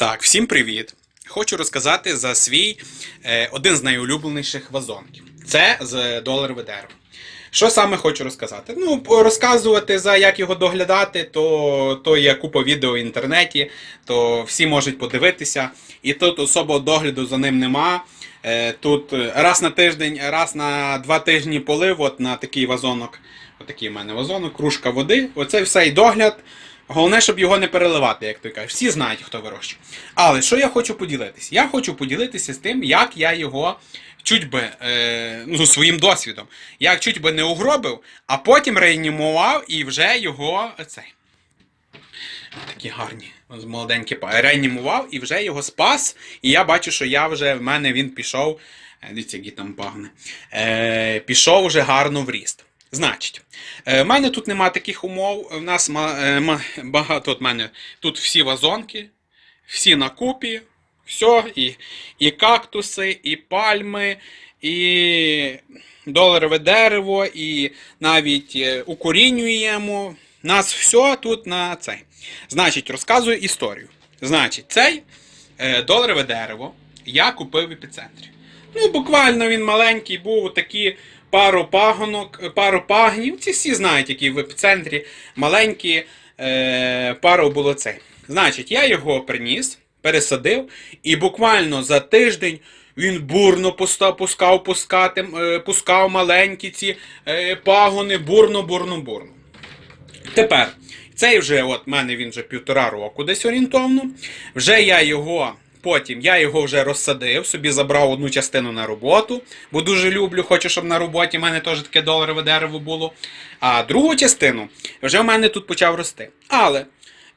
Так, всім привіт! Хочу розказати за свій е, один з найулюбленіших вазонків. Це з доларове дерево. Що саме хочу розказати? Ну, розказувати за як його доглядати, то, то є купа відео в інтернеті, то всі можуть подивитися. І тут особого догляду за ним нема. Е, тут е, раз на тиждень, раз на два тижні полив, от на такий вазонок. Отакий в мене вазонок, кружка води. Оце все і догляд. Головне, щоб його не переливати, як ти кажеш. Всі знають, хто вирощує. Але що я хочу поділитися? Я хочу поділитися з тим, як я його чуть би е, ну, своїм досвідом. Як чуть би не угробив, а потім реанімував і вже його цей. Такі гарні, молоденькі. Реанімував і вже його спас. І я бачу, що я вже в мене він пішов. е, Дивіться, які там пагни. Е, пішов вже гарно в ріст. Значить, е, в мене тут нема таких умов. У нас е, багато от мене тут всі вазонки, всі на купі, все, і, і кактуси, і пальми, і доларове дерево, і навіть е, укорінюємо. Нас все тут на цей. Значить, розказую історію. Значить, цей доларове дерево я купив в епіцентрі. Ну, буквально він маленький був, такі пару пагонок, пару пагнів. Ці всі знають, які в епіцентрі маленькі, е, пару було цей. Значить, я його приніс, пересадив, і буквально за тиждень він бурно пускав, пускати, е, пускав маленькі ці е, пагони, бурно, бурно, бурно. Тепер, цей вже, от мене він вже півтора року десь орієнтовно. Вже я його. Потім я його вже розсадив, собі забрав одну частину на роботу, бо дуже люблю, хочу, щоб на роботі в мене теж таке доларове дерево було. А другу частину вже в мене тут почав рости. Але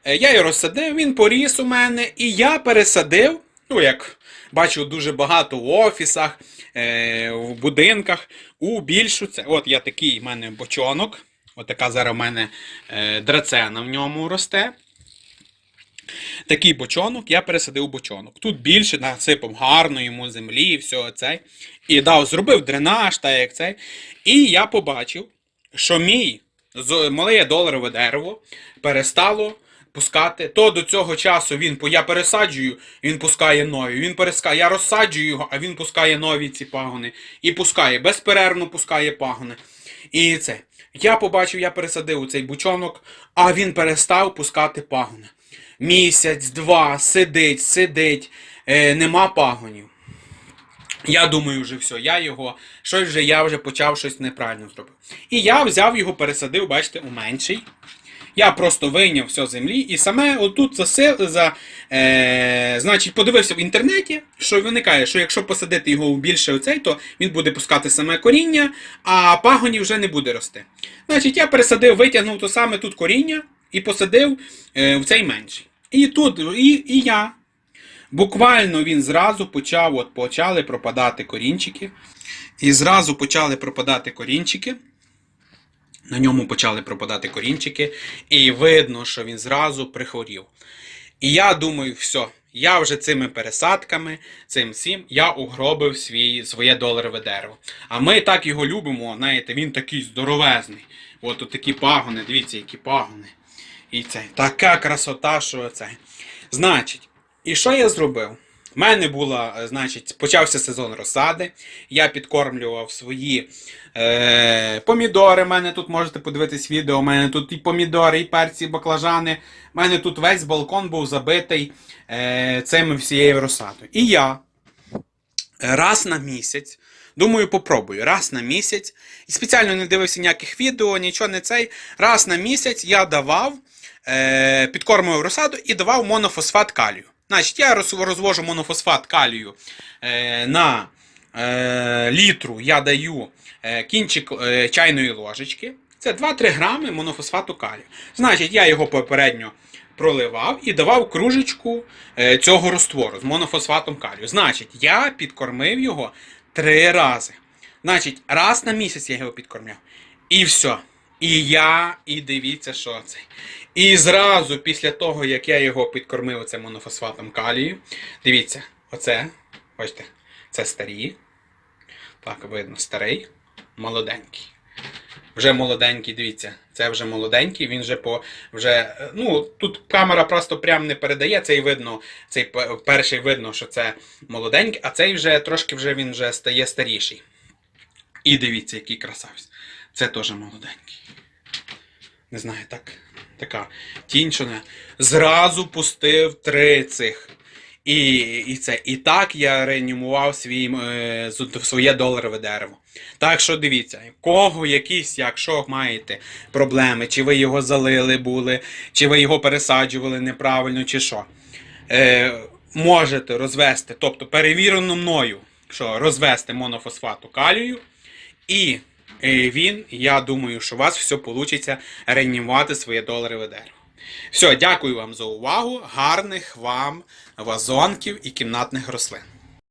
е, я його розсадив, він поріс у мене, і я пересадив, ну як бачу дуже багато в офісах, е, в будинках, у більшу це. От я такий в мене бочонок. Отака зараз в мене е, драцена в ньому росте. Такий бочонок, я пересадив бочонок. Тут більше насипав гарно йому землі і все це. І дав, зробив дренаж, та як цей. І я побачив, що мій мале доларове дерево перестало пускати. То до цього часу він я пересаджую, він пускає нові. Він перескає, я розсаджую його, а він пускає нові ці пагони. І пускає, безперервно пускає пагони. І це. Я побачив, я пересадив у цей бучонок, а він перестав пускати пагони. Місяць, два, сидить, сидить, е, нема пагонів. Я думаю, вже все, я його, щось вже я вже почав щось неправильно зробив. І я взяв його, пересадив, бачите, у менший. Я просто вийняв все землі і саме отут за, за е, значить, подивився в інтернеті, що виникає, що якщо посадити його в більше оцей, то він буде пускати саме коріння, а пагонів вже не буде рости. Значить, я пересадив, витягнув то саме тут коріння і посадив е, в цей менший. І тут, і, і я. Буквально він зразу почав, от почали пропадати корінчики. І зразу почали пропадати корінчики. На ньому почали пропадати корінчики, і видно, що він зразу прихворів. І я думаю, все, я вже цими пересадками, цим всім, я угробив свій, своє доларове дерево. А ми так його любимо, знаєте, він такий здоровезний. От тут такі пагони, дивіться, які пагони. І це така красота, що це. Значить, і що я зробив? У мене була, е, значить, почався сезон розсади. Я підкормлював свої е, помідори. У мене тут можете подивитись відео. У мене тут і помідори, і перці, і баклажани. У мене тут весь балкон був забитий е, цими всією розсадою. І я раз на місяць. Думаю, попробую. Раз на місяць. І спеціально не дивився ніяких відео, нічого не цей. Раз на місяць я давав, е, розсаду і давав монофосфат калію. Значить, я розвожу монофосфат калію е, на е, літру, я даю е, кінчик чайної ложечки. Це 2-3 грами монофосфату калію. Значить, я його попередньо проливав і давав кружечку цього розтвору з монофосфатом калію. Значить, я підкормив його три рази. Значить, раз на місяць я його підкормляв. І все. І я, і дивіться, що це. І зразу після того, як я його підкормив оцим монофосфатом калію, дивіться, оце, бачите, це старі. Так, видно, старий, молоденький. Вже молоденький, дивіться, це вже молоденький, він вже по вже. е, Ну, тут камера просто прям не передає, цей видно, цей перший видно, що це молоденький, а цей вже трошки вже він вже стає старіший. І дивіться, який красавець. Це теж молоденький. Не знаю, так. Така не. Зразу пустив три цих. І, і це. І так я реанімував свій, е, своє доларове дерево. Так що дивіться, кого якісь, якщо маєте проблеми, чи ви його залили були, чи ви його пересаджували неправильно, чи що. Е, можете розвести, тобто перевірено мною, що розвести монофосфату калію, і він, я думаю, що у вас все вийде реанімувати своє доларове дерево. Все, дякую вам за увагу. Гарних вам вазонків і кімнатних рослин.